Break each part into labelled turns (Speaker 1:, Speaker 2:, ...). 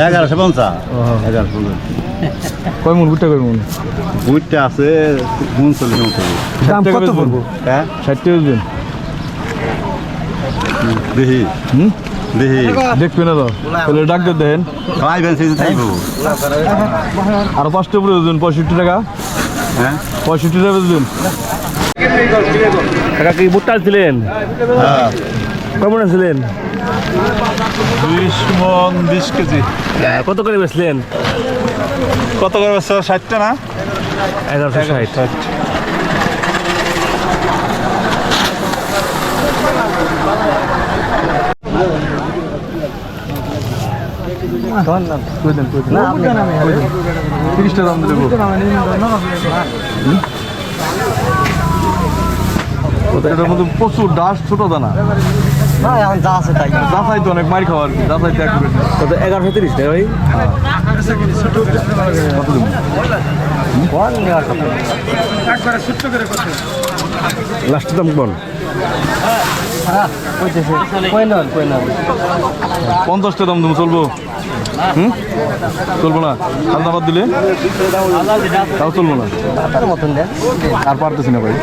Speaker 1: এগারোশো পঞ্চাশ। এগারোশো পঞ্চাশ।
Speaker 2: কয় মন ভুট্টা কয় মন
Speaker 1: বুটটা আছে উনচল্লিশ মতো
Speaker 2: দাম কত পড়ব?
Speaker 1: হ্যাঁ?
Speaker 2: ষাট টাকা দিন
Speaker 1: দেখি
Speaker 2: হুম?
Speaker 1: দেখি
Speaker 2: দেখবে না তো তাহলে ডাক্তার
Speaker 1: থাকব
Speaker 2: আর পাঁচটা পরে দিন পঁয়ষট্টি টাকা।
Speaker 1: হ্যাঁ?
Speaker 2: পঁয়ষট্টি টাকা দিন
Speaker 3: কাকা কি ভুট্টা ছিলেন
Speaker 1: হ্যাঁ।
Speaker 3: কেমন ছিলেন
Speaker 2: বিশ মন বিশ কেজি।
Speaker 3: কত করে বেচলেন?
Speaker 2: কত করে? ষাটটা না?
Speaker 3: এগারোশো ষাট।
Speaker 2: তিরিশটা দাম দেবো। এটার মধ্যে প্রচুর ডাস ছোট দানা। দাসাই তো অনেক মার খাওয়া আর কি দাসাই তো একটু
Speaker 3: কত এগারোশো তিরিশ টাকা ভাই? লাস্টের দাম কোন?
Speaker 2: পঞ্চাশটা দাম দেবো চলবো। হুম? চলবো না? হালদাবাদ দিলে? তাও চলবো না। আর পারতেছি না ভাই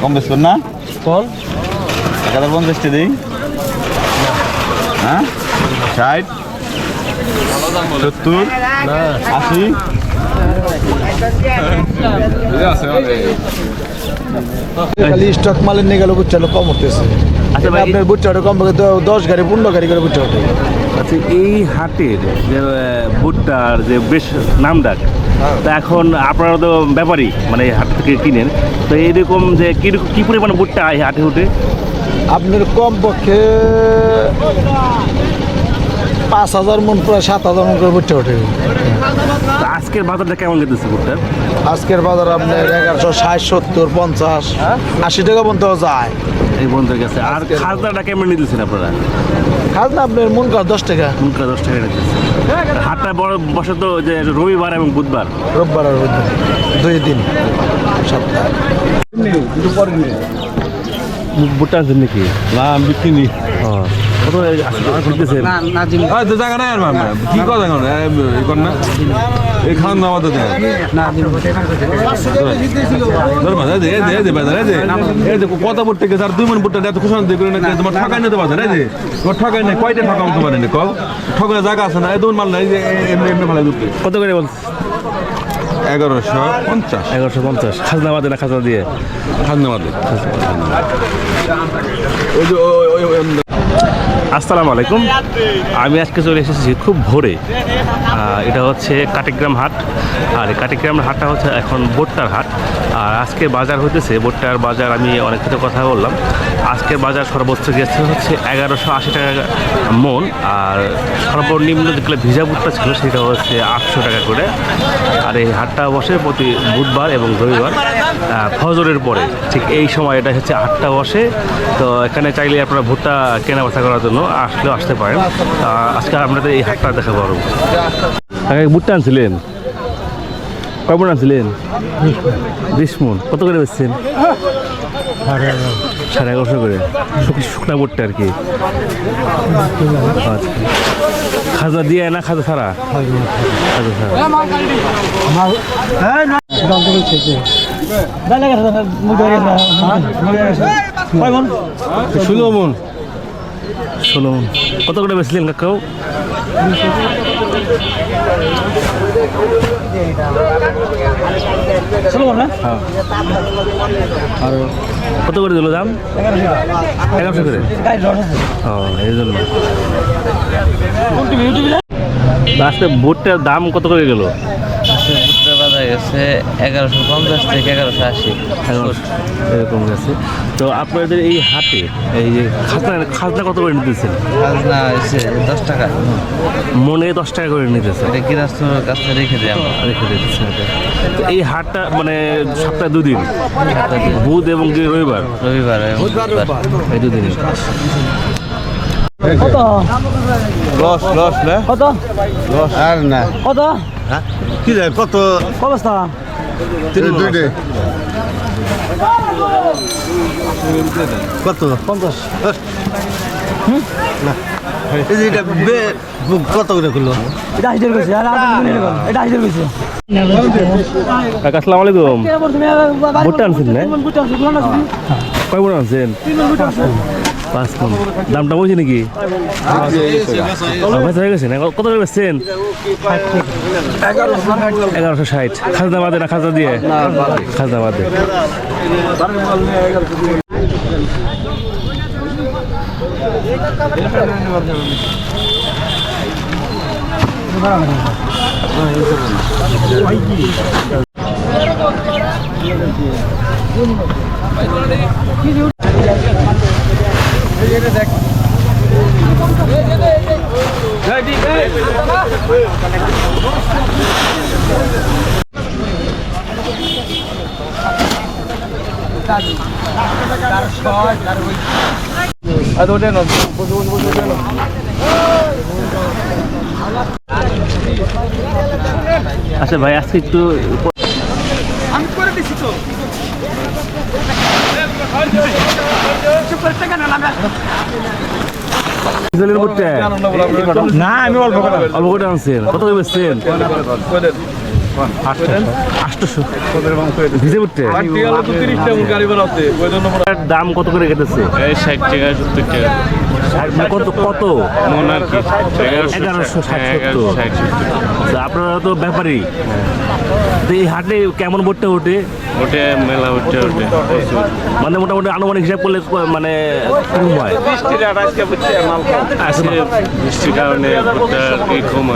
Speaker 1: কম বেশ কর না?
Speaker 3: কল
Speaker 1: এক হাজার পঞ্চাশটা দিই। হ্যাঁ? ষাট। সত্তর। আশি।
Speaker 4: খালি স্টক মালের নিয়ে গেলে বুচ্চাটা কম উঠতেছে।
Speaker 3: আচ্ছা ভাই।
Speaker 4: আপনার বুচ্চাটা কম দশ গাড়ি পনেরো গাড়ি করে বুচ্চা
Speaker 3: আচ্ছা এই হাটের যে ভুট্টার যে বেশ নাম ডাক তা এখন আপনারা তো ব্যাপারী মানে এই হাট থেকে কিনেন তো এইরকম যে কি কী পরিমাণ ভুট্টা এই হাটে উঠে
Speaker 4: আপনার কম পক্ষে পাঁচ হাজার মন প্রায় সাত হাজার মন করে বুচ্চা ওঠে।
Speaker 3: আজকের বাজারটা কেমন যেতেছে ভুট্টার
Speaker 4: আজকের বাজার আপনার এগারোশো ষাট সত্তর পঞ্চাশ আশি টাকা পর্যন্ত যায়।
Speaker 3: এই বন্ধুদের কাছে আর খাজনাটা কেমন নিতেছেন আপনারা?
Speaker 4: খাস না আপনার মন দশ টাকা।
Speaker 3: মুনকা দশ টাকা হাটটা বড় বসে তো যে রবিবার এবং বুধবার।
Speaker 4: রোববার আর বুধবার দুই দিন। সপ্তাহ।
Speaker 3: ভুট্টা আনছেন নাকি?
Speaker 2: না বিক্রি নি
Speaker 3: ও কত করতেছেন
Speaker 2: জায়গা নাই আর কি কথা এখন এখন না। এই খান না আমাদের দেন ধর্মা দে দে দে দে বাজার দে এই যে। কত বুট থেকে স্যার দুই মন বুটটা এত খুশান দিয়ে করে না তোমার ঠকাই নিতে পারছে না যে। তোমার ঠকাই নাই কয়টা ঠকাম তোমার এনে কল? ঠকানোর জায়গা আছে না? এই মাল নাই এমনি এমনি ভালো
Speaker 3: কত করে বলছে
Speaker 2: এগারোশো পঞ্চাশ।
Speaker 3: এগারোশো পঞ্চাশ। খাজনা বাদে না খাজনা দিয়ে?
Speaker 2: খাজনা বাদে। ওই-
Speaker 3: আসসালামু আলাইকুম। আমি আজকে চলে এসেছি খুব ভোরে। এটা হচ্ছে কাটিগ্রাম হাট। আর কাটিগ্রাম হাটটা হচ্ছে এখন ভুট্টার হাট। আর আজকে বাজার হতেছে ভুট্টার বাজার আমি অনেক কিছু কথা বললাম। আজকের বাজার সর্বোচ্চ গেছে হচ্ছে এগারোশো আশি টাকা মন। আর সর্বনিম্ন যেগুলো ভিজা ভুট্টা ছিল, সেটা হচ্ছে আটশো টাকা করে। আর এই হাটটা বসে প্রতি বুধবার এবং রবিবার ফজরের পরে। ঠিক এই সময় এটা হচ্ছে আটটা বসে। তো এখানে চাইলে আপনারা ভুট্টা কেনা বেচা করার জন্য আসলেও আসতে পারেন। আজকে আপনাদের এই হাটটা দেখা আগে ভুট্টা আনছিলেন? কয় আনছিলেন? বিশ মন কত করে বেচছেন? সাড়ে এগারোশো করে। শুক- শুকনা ভুট্টা আর কি। আচ্ছা। খাজা দিয়ে না খাজা ছাড়া? খাজা ছাড়া।
Speaker 2: ষোলো মন।
Speaker 3: ষোলো। কত করে বেচলেন কাকাও? আর কত করে দিল দাম? এগারোশো করে। ও এই জন্য। আজকে ভুট্টার দাম কত করে গেল?
Speaker 5: গেছে এগারোশো পঞ্চাশ থেকে এগারোশো আশি।
Speaker 3: এরকম গেছে। তো আপনাদের এই হাটে এই যে খাজনা খাজনা কত করে নিতেছেন?
Speaker 5: খাজনা হয়েছে দশ টাকা।
Speaker 3: মনে দশ টাকা করে নিতেছে
Speaker 5: এটা গৃহস্থর কাছে রেখে আমরা
Speaker 3: রেখে দিতেছে তো এই হাটটা মানে সপ্তাহে দুদিন? বুধ এবং রবিবার?
Speaker 5: রবিবার
Speaker 3: এই দুদিন।
Speaker 1: লস লস না?
Speaker 4: কত?
Speaker 1: লস আর না।
Speaker 4: কত?
Speaker 1: কি যায় কত?
Speaker 4: অবস্থা
Speaker 1: কত?
Speaker 4: পঞ্চাশ।
Speaker 1: এই যে এটা বে- কত করে করল
Speaker 3: কাকা আসসালামু আলাইকুম। ভুট্টা আনছেন না? কয় আনছেন? পাঁচ মন। দামটা বলছি নাকি? হয়ে গেছে কত করে বেচছেন? এগারোশো ষাট। খাজনা বাদে না খাজনা দিয়ে? খাজনা বাদে। আচ্ছা ভাই আজকে একটু ডিজেলের ভুট্টা
Speaker 4: না আমি অল্প
Speaker 3: অল্প করে আনছেন কত করে বেচছেন? ভিজে ভুট্টা দাম কত করে কেটেছে?
Speaker 6: ষাট টাকা সত্তর টাকা।
Speaker 3: ষাট না কত কত? এগারোশো ষাট সত্তর। আপনারা তো ব্যাপারী। তো এই হাটে কেমন ভুট্টা ওঠে?
Speaker 6: ওটা মেলা উঠতে ওঠে
Speaker 3: মানে মোটামুটি আনুমানিক হিসাব করলে মানে কম হয়?
Speaker 6: আজকে বৃষ্টির কারণে কম